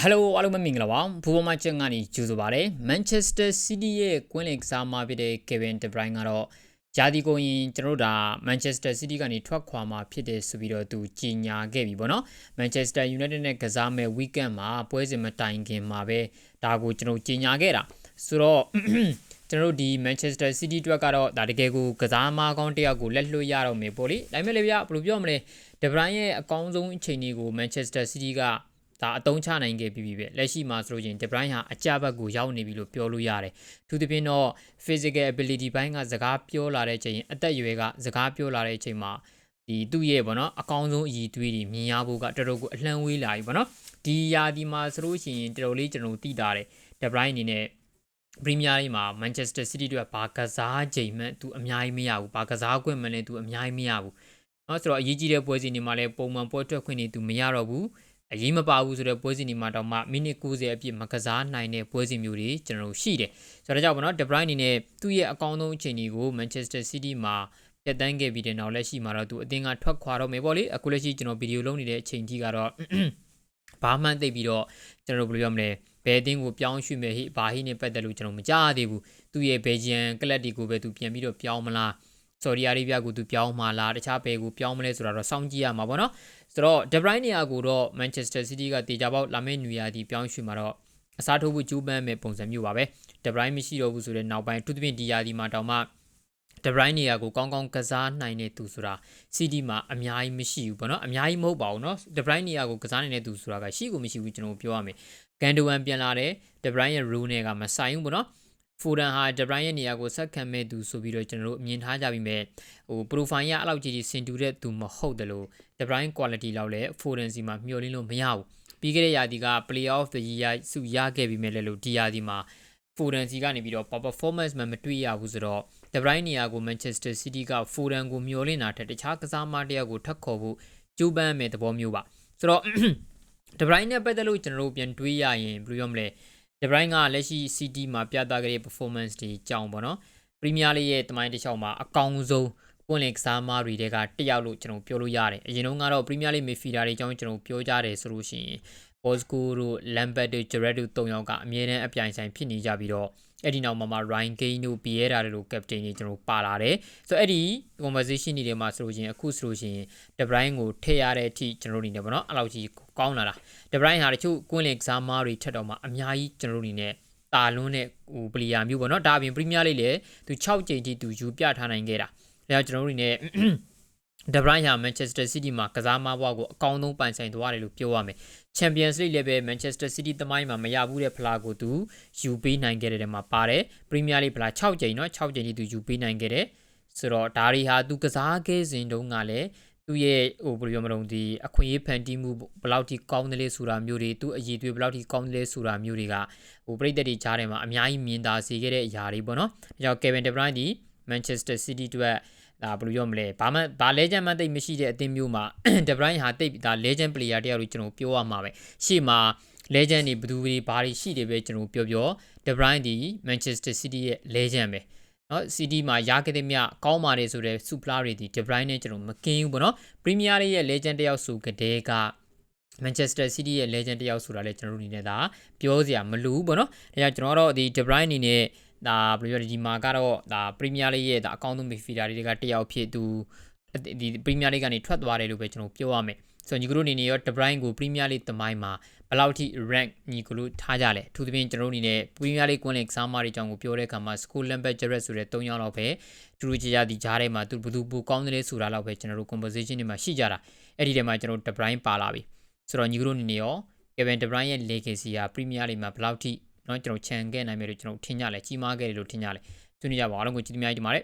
ဟယ်လိုအားလုံးပဲမင်္ဂလာပါဘူဘောမချန်ကနေကြိုဆိုပါရစေ Manchester City ရဲ့ကွင်းလင်ကစားမဖြစ်တဲ့ Kevin De Bruyne ကတော့ဂျာဒီကိုရင်ကျွန်တော်တို့ဒါ Manchester City ကနေထွက်ခွာมาဖြစ်တယ်ဆိုပြီးတော့သူကြီးညာခဲ့ပြီပေါ့နော် Manchester United နဲ့ကစားမဲ့ weekend မှာပွဲစဉ်မတိုင်ခင်မှာပဲဒါကိုကျွန်တော်ကြီးညာခဲ့တာဆိုတော့ကျွန်တော်တို့ဒီ Manchester City အတွက်ကတော့ဒါတကယ်ကိုကစားမကောင်းတစ်ယောက်ကိုလက်လွှတ်ရတော့မယ်ပေါ့လေဒါပေမဲ့လေဗျာဘယ်လိုပြောမလဲ De Bruyne ရဲ့အကောင်းဆုံးအချိန်တွေကို Manchester City က ဒါအတုံးချနိုင်ခဲ့ပြီးပြီပဲလက်ရှိမှာဆိုလို့ချင်း De Bruyne ဟာအကြဘက်ကိုရောက်နေပြီလို့ပြောလို့ရတယ်။သူသဖြင့်တော့ physical ability ဘိုင်းကစကားပြောလာတဲ့အချိန်အသက်အရွယ်ကစကားပြောလာတဲ့အချိန်မှာဒီသူ့ရဲ့ဗောနော်အကောင်းဆုံးအည်သွေးတွေမြင်ရဖို့ကတော်တော်ကိုအလှမ်းဝေးလာပြီဗောနော်ဒီယာဒီမှာဆိုလို့ရှိရင်တော်တော်လေးကျွန်တော်သိတာတယ် De Bruyne အနေနဲ့ပရီးမီးယားလိမှာ Manchester City တို့ကဘာကစားချိန်မှသူအများကြီးမရဘူးဘာကစားခွင့်မှလည်းသူအများကြီးမရဘူးเนาะဆိုတော့အရေးကြီးတဲ့ပွဲစဉ်တွေမှာလည်းပုံမှန်ပွဲထွက်ခွင့်တွေသူမရတော့ဘူး အရေးမပါဘူးဆိုတဲ့ပွဲစဉ်ဒီမှာတော့မှမိနစ်90အပြည့်မကစားနိုင်တဲ့ပွဲစဉ်မျိုးတွေကျွန်တော်တို့ရှိတယ်ဆိုတော့ကြောင့်ပေါ့နော် De Bruyne အနေနဲ့သူ့ရဲ့အကောင်းဆုံးအချိန်တွေကို Manchester City မှာပြတ်တန်းခဲ့ပြီးတဲ့နောက်လက်ရှိမှာတော့သူအသင်းကထွက်ခွာတော့မယ်ပေါ့လေအခုလက်ရှိကျွန်တော်ဗီဒီယိုလုံးနေတဲ့အချိန်ကြီးကတော့ဘာမှသိပြီးတော့ကျွန်တော်တို့ဘယ်လိုပြောမလဲဘယ်အသင်းကိုပြောင်းရွှေ့မယ်ဟိဘာဟိနဲ့ပတ်သက်လို့ကျွန်တော်မကြားသေးဘူးသူ့ရဲ့ဘယ်ဂျီယန်ကလပ်တီကိုပဲသူပြန်ပြီးတော့ပြောင်းမလား ဆော်ဒီအာရေဗျကိုသူပြောင်းမှာလားတခြားဘယ်ကိုပြောင်းမလဲဆိုတာတော့စောင့်ကြည့်ရမှာပေါ့နော်ဆိုတော့ဒဘရိုင်းနေရာကိုတော့ Manchester City ကတေချာပေါက်လာမယ့်နူရာဒီပြောင်းရွှေ့မှာတော့အစားထိုးဖို့ကြိုးပမ်းမဲ့ပုံစံမျိုးပါပဲဒဘရိုင်းမရှိတော့ဘူးဆိုတဲ့နောက်ပိုင်းသူသဖြင့်ဒီရာဒီမှာတောင်မှဒဘရိုင်းနေရာကိုကောင်းကောင်းကစားနိုင်တဲ့သူဆိုတာ CD မှာအများကြီးမရှိဘူးပေါ့နော်အများကြီးမဟုတ်ပါဘူးနော်ဒဘရိုင်းနေရာကိုကစားနိုင်တဲ့သူဆိုတာကရှိကိုမရှိဘူးကျွန်တော်ပြောရမယ်ဂန်ဒိုဝမ်ပြန်လာတယ်ဒဘရိုင်းရဲ့ရူနယ်ကမဆိုင်ဘူးပေါ့နော် ဖိုဒန်ဟာဒဘရိုင်းရဲ့နေရာကိုဆက်ခံမဲ့သူဆိုပြီးတော့ကျွန်တော်တို့အမြင်ထားကြပြီးမဲ့ဟိုပရိုဖိုင်ရအဲ့လောက်ကြီးကြီးစင်တူတဲ့သူမဟုတ်တယ်လို့ဒဘရိုင်း quality လောက်လည်းဖိုဒန်စီမှာမျှော်လင့်လို့မရဘူးပြီးခဲ့တဲ့ရာသီက play off the year စုရခဲ့ပြီးမဲ့လည်းလို့ဒီရာသီမှာဖိုဒန်စီကနေပြီးတော့ performance မှမတွေ့ရဘူးဆိုတော့ဒဘရိုင်းနေရာကို Manchester City ကဖိုဒန်ကိုမျှော်လင့်တာထက်တခြားကစားမတယောက်ကိုထပ်ခေါ်ဖို့ကြိုးပမ်းမဲ့သဘောမျိုးပါဆိုတော့ဒဘရိုင်းနဲ့ပတ်သက်လို့ကျွန်တော်တို့ပြန်တွေးရရင်ဘယ်လိုပြောမလဲ ဒဘရိုင်းကလက်ရှိ CD မှာပြသခဲ့တဲ့ performance တွေကြောင်းပေါ့နော်ပရီးမီးယားလိရဲ့တမိုင်းတစ်လျှောက်မှာအကောင်းဆုံး ပွင့်လင်ကစားမားတွေတဲကတယောက်လို့ကျွန်တော်ပြောလို့ရတယ်အရင်တုန်းကတော့ပရီးမီးယားလိမီဖီဒါတွေအကြောင်းကျွန်တော်ပြောကြတယ်ဆိုလို့ရှိရင်ဘော့စကိုတို့လမ်ဘတ်တို့ဂျရက်တို့၃ယောက်ကအမြဲတမ်းအပြိုင်ဆိုင်ဖြစ်နေကြပြီးတော့အဲ့ဒီနောက်မှာမှ Ryan Kane တို့ Piera တို့ captain တွေကျွန်တော်ပါလာတယ်ဆိုတော့အဲ့ဒီ conversation တွေထဲမှာဆိုလို့ရှိရင်အခုဆိုလို့ရှိရင် De Bruyne ကိုထည့်ရတဲ့အထိကျွန်တော်တို့နေတယ်ပေါ့နော်အဲ့လောက်ကြီးကောင်းလာတာ De Bruyne ဟာတချို့ကွင်းလင်ကစားမားတွေထက်တော့မှအများကြီးကျွန်တော်တို့နေနဲ့တာလွန်းတဲ့ဟိုပလီယာမျိုးပေါ့နော်ဒါအပြင် Premier League လေသူ6ကြိမ်ထိသူယူပြထားနိုင်ခဲ့တာ ။ဒါကြောင့်ကျွန်တော်တို့အနေနဲ့ဒဘရိုင်းဟာမန်ချက်စတာစီးတီးမှာကစားမပွားကိုအကောင်းဆုံးပန်ဆိုင်သွားတယ်လို့ပြောရမယ်။ချန်ပီယံစ်လိလည်းပဲမန်ချက်စတာစီးတီးသမိုင်းမှာမရဘူးတဲ့ဖလားကိုသူယူပေးနိုင်ခဲ့တဲ့နေရာမှာပါတယ်။ပရီးမီးယားလိဖလား6ကြိမ်နော်6ကြိမ်ကြီးသူယူပေးနိုင်ခဲ့တယ်။ဆိုတော့ဒါရီဟာသူကစားခဲ့စဉ်တုန်းကလည်းသူ့ရဲ့ဟိုဘယ်လိုပြောမလို့ဒီအခွင့်အရေးဖန်တီးမှုဘယ်လောက်ထိကောင်းတယ်လဲဆိုတာမျိုးတွေသူ့အရည်အသွေးဘယ်လောက်ထိကောင်းတယ်လဲဆိုတာမျိုးတွေကဟိုပြည်သက်တွေကြားထဲမှာအများကြီးမြင်သာစေခဲ့တဲ့အရာတွေပေါ့နော်။ဒါကြောင့် Kevin De Bruyne ဒီ Manchester City အတွက် ဒါဘယ်လိုပြောမလဲဘာမှဘာ legend မှတိတ်မရှိတဲ့အသင်းမျိုးမှာ De Bruyne ဟာတိတ်ဒါ legend player တယောက်လို့ကျွန်တော်ပြောရမှာပဲရှေ့မှာ legend တွေဘယ်သူတွေဘာတွေရှိတယ်ပဲကျွန်တော်ပြောပြော De Bruyne ဒီ Manchester City ရဲ့ legend ပဲနော် CD မှာရခဲ့တဲ့မြကောင်းပါတယ်ဆိုတဲ့ super တွေဒီ De Bruyne နဲ့ကျွန်တော်မကင်းဘူးပေါ့နော် Premier League ရဲ့ legend တယောက်ဆိုကြတဲ့က Manchester City ရဲ့ legend တယောက်ဆိုတာလည်းကျွန်တော်တို့အနေနဲ့ဒါပြောစရာမလိုဘူးပေါ့နော်ဒါကြောင့်ကျွန်တော်တို့ဒီ De Bruyne အနေနဲ့ ဒါဘယ်လိုပြောဒီမှာကတော့ဒါပရီးမီးယားလိရဲ့ဒါအကောင့်ဆုံးမီဖီဒါတွေကတယောက်ဖြစ်သူဒီပရီးမီးယားလိကနေထွက်သွားတယ်လို့ပဲကျွန်တော်ပြောရမယ်ဆိုတော့ညီကတို့အနေနဲ့ရော De Bruyne ကိုပရီးမီးယားလိသမိုင်းမှာဘယ်လောက်ထိ rank ညီကတို့ထားကြလဲအထူးသဖြင့်ကျွန်တော်တို့အနေနဲ့ပရီးမီးယားလိကွန်းလင်ကစားမတွေအကြောင်းကိုပြောတဲ့အခါမှာ School Lambert Jarrett ဆိုတဲ့၃ယောက်လောက်ပဲတူတူကြကြဒီကြားထဲမှာသူဘယ်သူပိုကောင်းတယ်လဲဆိုတာလောက်ပဲကျွန်တော်တို့ conversation တွေမှာရှိကြတာအဲ့ဒီထဲမှာကျွန်တော် De Bruyne ပါလာပြီဆိုတော့ညီကတို့အနေနဲ့ရော Kevin De Bruyne ရဲ့ legacy က Premier League မှာဘယ်လောက်ထိ เนาะကျွန်တော်ခြံခဲ့နိုင်မယ်လို့ကျွန်တော်ထင်ကြလဲကြီးမားခဲ့တယ်လို့ထင်ကြလဲဆွေးနွေးကြပါအားလုံးကိုကြည့်သမျှကြီးတင်ပါတယ်